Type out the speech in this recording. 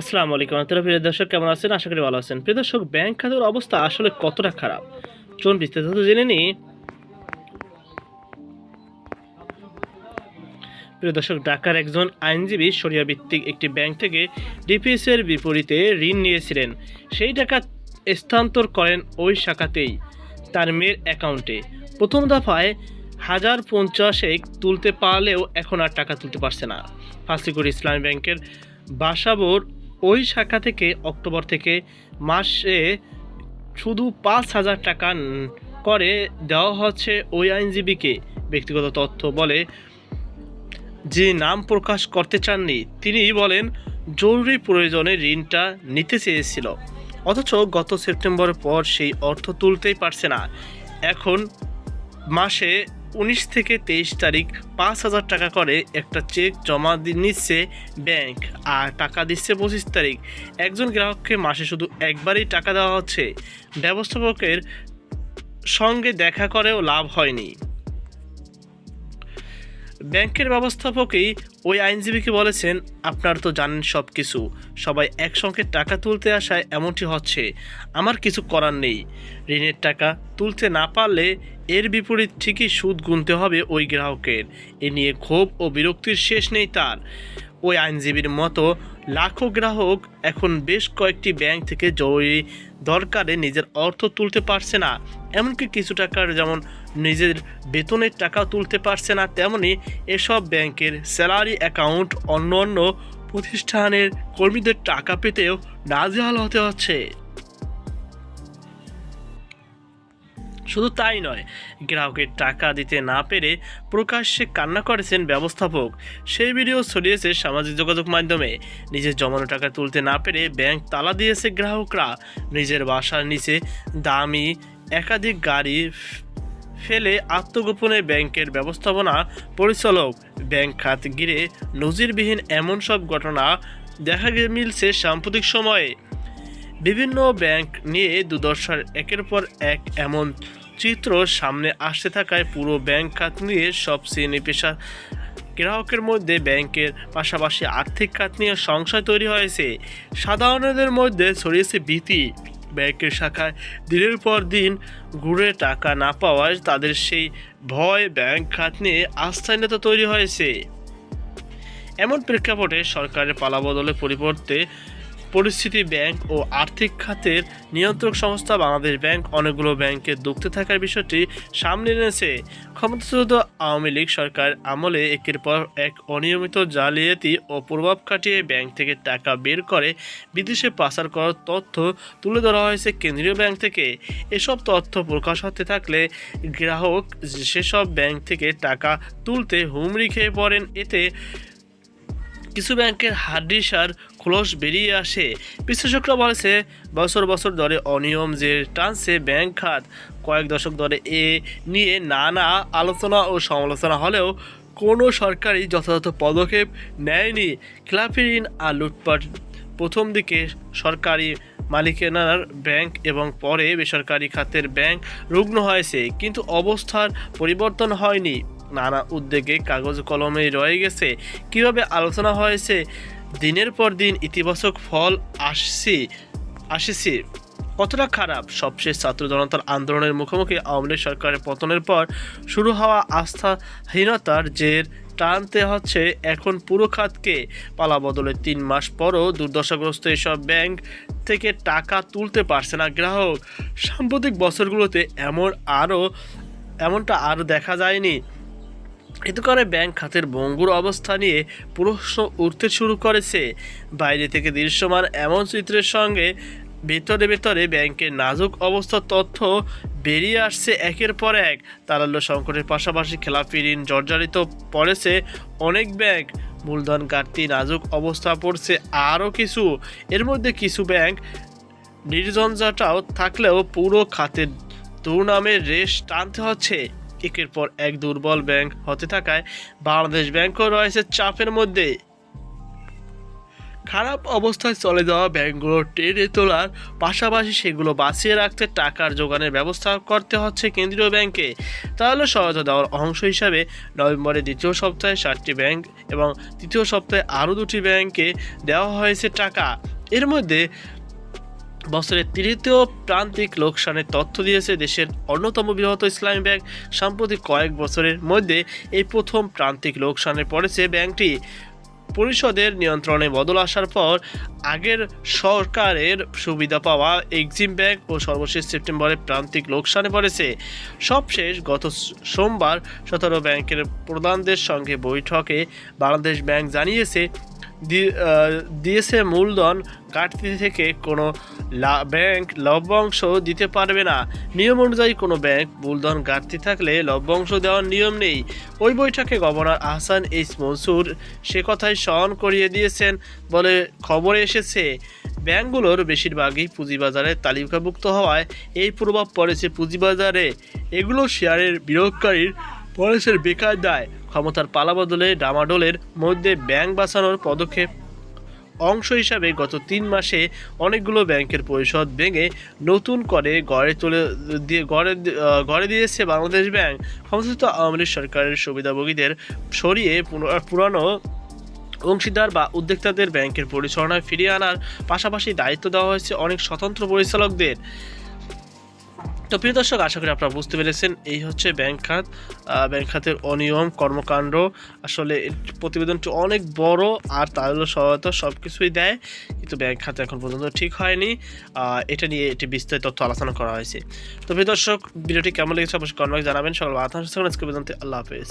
আসসালামু আলাইকুম। আপনারা প্রিয় দর্শক, কেমন আছেন? আশা করি ভালো আছেন। প্রিয় দর্শক, ব্যাংক খাতের অবস্থা আসলে কতটা খারাপ? চলুন বিস্তারিত জেনে নিই। প্রিয় দর্শক, ঢাকার একজন আইনজীবী সরিয়া ভিত্তিক একটি ব্যাংক থেকে ডিপিএস এর বিপরীতে ঋণ নিয়েছিলেন। সেই টাকা স্থানান্তর করেন ওই শাখাতেই, তার মেয়ের অ্যাকাউন্টে। প্রথম দফায় হাজার পঞ্চাশেক তুলতে পারলেও এখন আর টাকা তুলতে পারছে না। ফাঁসিকুর ইসলামী ব্যাংকের বাসাবোর ওই শাখা থেকে অক্টোবর থেকে মাসে শুধু পাঁচ হাজার টাকা করে দেওয়া হচ্ছে ওই আইনজীবীকে। ব্যক্তিগত তথ্য বলে, যে নাম প্রকাশ করতে চাননি তিনি বলেন, জরুরি প্রয়োজনে ঋণটা নিতে চেয়েছিল। অথচ গত সেপ্টেম্বরের পর সেই অর্থ তুলতেই পারছে না। এখন মাসে উনিশ থেকে তেইশ তারিখ পাঁচ হাজার টাকা করে একটা চেক জমা নিচ্ছে ব্যাংক আর টাকা দিচ্ছে পঁচিশ তারিখ। একজন গ্রাহককে মাসে শুধু একবারই টাকা দেওয়া হচ্ছে। ব্যবস্থাপকের সঙ্গে দেখা করেও লাভ হয়নি। ব্যাংকের ব্যবস্থাপকই ওই আইনজীবীকে বলেছেন, আপনার তো জানেন সব কিছু সবাই একসঙ্গে টাকা তুলতে আসায় এমনটি হচ্ছে। আমার কিছু করার নেই। ঋণের টাকা তুলতে না পারলে এর বিপরীত ঠিকই সুদ গুনতে হবে ওই গ্রাহকের। এ নিয়ে ক্ষোভ ও বিরক্তির শেষ নেই তার। ওই আইনজীবীর মতো লাখো গ্রাহক এখন বেশ কয়েকটি ব্যাংক থেকে জরুরি দরকারে নিজের অর্থ তুলতে পারছে না। এমনকি কিছু টাকার যেমন নিজের বেতনের টাকা তুলতে পারছে না, তেমনি এসব ব্যাংকের স্যালারি অ্যাকাউন্ট অন্য অন্য প্রতিষ্ঠানের কর্মীদের টাকা পেতেও নাজেহাল হতে হচ্ছে। শুধু তাই নয়, গ্রাহকের টাকা দিতে না পেরে প্রকাশ্যে কান্না করেছেন ব্যবস্থাপক। সেই ভিডিও ছড়িয়েছে সামাজিক যোগাযোগ মাধ্যমে। নিজের জমানো টাকা তুলতে না পেরে ব্যাংক তালা দিয়েছে গ্রাহকরা। নিজের বাসার নিচে দামি একাধিক গাড়ি ফেলে আত্মগোপনে ব্যাংকের ব্যবস্থাপনা পরিচালক ব্যাংক খাত ঘিরে নজিরবিহীন এমন সব ঘটনা দেখা মিলছে সাম্প্রতিক সময়ে। বিভিন্ন ব্যাংক নিয়ে দুর্দশার একের পর এক এমন চিত্র সামনে আসতে থাকায় পুরো ব্যাংক খাত নিয়ে সব শ্রেণি পেশা গ্রাহকের মধ্যে ব্যাংকের পাশাপাশি আর্থিক খাত নিয়ে সংশয় তৈরি হয়েছে। সাধারণদের মধ্যে ছড়িয়েছে ভীতি। ব্যাংকের শাখায় দিনের পর দিন ঘুরে টাকা না পাওয়ায় তাদের সেই ভয় ব্যাংক খাত নিয়ে আস্থাহীনতা তৈরি হয়েছে। এমন প্রেক্ষাপটে সরকারের পালাবদলের পরিবর্তে পরিস্থিতি ব্যাংক ও আর্থিক খাতের নিয়ন্ত্রক সংস্থা বাংলাদেশ ব্যাংক অনেকগুলো ব্যাংকের দুঃখতে থাকার বিষয়টি সামনে এনেছে। ক্ষমতাচ্যুত আওয়ামী লীগ সরকার আমলে একের পর এক অনিয়মিত জালিয়াতি ও প্রভাব কাটিয়ে ব্যাংক থেকে টাকা বের করে বিদেশে পাচার করার তথ্য তুলে ধরা হয়েছে কেন্দ্রীয় ব্যাংক থেকে। এসব তথ্য প্রকাশ হতে থাকলে গ্রাহক সেসব ব্যাংক থেকে টাকা তুলতে হুমড়ি খেয়ে পড়েন। এতে কিছু ব্যাংকের হাড্ডিসার খোলস বেরিয়ে আসে। বিশ্লেষকরা বলেছে, বছর বছর ধরে অনিয়ম যে টানছে ব্যাংক খাত, কয়েক দশক ধরে এ নিয়ে নানা আলোচনা ও সমালোচনা হলেও কোনো সরকারই যথাযথ পদক্ষেপ নেয়নি। খেলাফি ঋণ আর লুটপাট প্রথম দিকে সরকারি মালিকানার ব্যাংক এবং পরে বেসরকারি খাতের ব্যাংক রুগ্ন হয়েছে, কিন্তু অবস্থার পরিবর্তন হয়নি। নানা উদ্যোগে কাগজ কলমে রয়ে গেছে। কীভাবে আলোচনা হয়েছে দিনের পর দিন ইতিবাচক ফল আসছে, আসেছে। কতটা খারাপ? সবশেষ ছাত্র জনতার আন্দোলনের মুখোমুখি আওয়ামী লীগ সরকারের পতনের পর শুরু হওয়া আস্থাহীনতার জের টানতে হচ্ছে এখন পুরো খাতকে। পালা বদলে তিন মাস পরও দুর্দশাগ্রস্ত এসব ব্যাংক থেকে টাকা তুলতে পারছে না গ্রাহক। সাম্প্রতিক বছরগুলোতে এমন আরও, এমনটা আরও দেখা যায়নি। এতে করে ব্যাংক খাতের ভঙ্গুর অবস্থা নিয়ে প্রশ্ন উঠতে শুরু করেছে। বাইরে থেকে দৃশ্যমান এমন চিত্রের সঙ্গে ভেতরে ভেতরে ব্যাংকের নাজুক অবস্থার তথ্য বেরিয়ে আসছে একের পর এক। তারাল্য সংকটের পাশাপাশি খেলাপি ঋণ জর্জরিত পড়েছে অনেক ব্যাংক। মূলধন ঘাটতি, নাজুক অবস্থা পড়ছে আরও কিছু। এর মধ্যে কিছু ব্যাংক নির্ঝঞ্ঝাটাও থাকলেও পুরো খাতের দুর্নামের রেশ টানতে হচ্ছে। একের পর এক দুর্বল ব্যাংক হতে থাকায় বাংলাদেশ ব্যাংকও রয়েছে চাপের মধ্যে। খারাপ অবস্থায় চলে যাওয়া ব্যাংকগুলো টেনে তোলার পাশাপাশি সেগুলো বাঁচিয়ে রাখতে টাকার যোগানের ব্যবস্থা করতে হচ্ছে কেন্দ্রীয় ব্যাংকে। তাহলে সহায়তা দেওয়ার অংশ হিসাবে নভেম্বরের দ্বিতীয় সপ্তাহে সাতটি ব্যাংক এবং তৃতীয় সপ্তাহে আরও দুটি ব্যাংকে দেওয়া হয়েছে টাকা। এর মধ্যে বছরের তৃতীয় প্রান্তিক লোকসানের তথ্য দিয়েছে দেশের অন্যতম বৃহৎ ইসলামী ব্যাংক। সাম্প্রতিক কয়েক বছরের মধ্যে এই প্রথম প্রান্তিক লোকসানে পড়েছে ব্যাংকটি। পরিষদের নিয়ন্ত্রণে বদল আসার পর আগের সরকারের সুবিধা পাওয়া এক্সিম ব্যাংক ও সর্বশেষ সেপ্টেম্বরে প্রান্তিক লোকসানে পড়েছে। সবশেষ গত সোমবার সতেরো ব্যাংকের প্রধানদের সঙ্গে বৈঠকে বাংলাদেশ ব্যাংক জানিয়েছে দিয়েছে মূলধন ঘাটতি থেকে কোনো ব্যাংক লভ্যাংশ দিতে পারবে না। নিয়ম অনুযায়ী কোনো ব্যাংক মূলধন ঘাটতি থাকলে লভ্যাংশ দেওয়ার নিয়ম নেই। ওই বৈঠকে গভর্নর আহসান এইচ মনসুর সে কথাই স্মরণ করিয়ে দিয়েছেন বলে খবরে এসেছে। ব্যাংকগুলোর বেশিরভাগই পুঁজিবাজারে তালিকাভুক্ত হওয়ায় এই প্রভাব পড়েছে পুঁজিবাজারে। এগুলো শেয়ারের বিনিয়োগকারীর পড়েছে বেকার দায় ক্ষমতার পালাবদলে ডামাডোলের মধ্যে ব্যাংক বাঁচানোর পদক্ষেপ অংশ হিসাবে গত তিন মাসে অনেকগুলো ব্যাংকের পরিষদ ভেঙে নতুন করে গড়ে তুলে দিয়ে, গড়ে গড়ে দিয়েছে বাংলাদেশ ব্যাংক। সংশ্লিষ্ট আওয়ামী লীগ সরকারের সুবিধাভোগীদের সরিয়ে পুরানো অংশীদার বা উদ্যোক্তাদের ব্যাংকের পরিচালনায় ফিরিয়ে আনার পাশাপাশি দায়িত্ব দেওয়া হয়েছে অনেক স্বতন্ত্র পরিচালকদের। তো প্রিয় দর্শক, আশা করি আপনারা বুঝতে পেরেছেন, এই হচ্ছে ব্যাংক খাত। ব্যাংক খাতের অনিয়ম, কর্মকাণ্ড, আসলে প্রতিবেদনটি অনেক বড় আর তাদের সহায়তা সব কিছুই দেয়, কিন্তু ব্যাংক খাত এখন পর্যন্ত ঠিক হয়নি। এটা নিয়ে এটি বিস্তারিত তথ্য আলোচনা করা হয়েছে। তো প্রিয় দর্শক, ভিডিওটি কেমন লেগেছে অবশ্যই কমেন্ট জানাবেন। সকল আল্লাহ হাফেজ।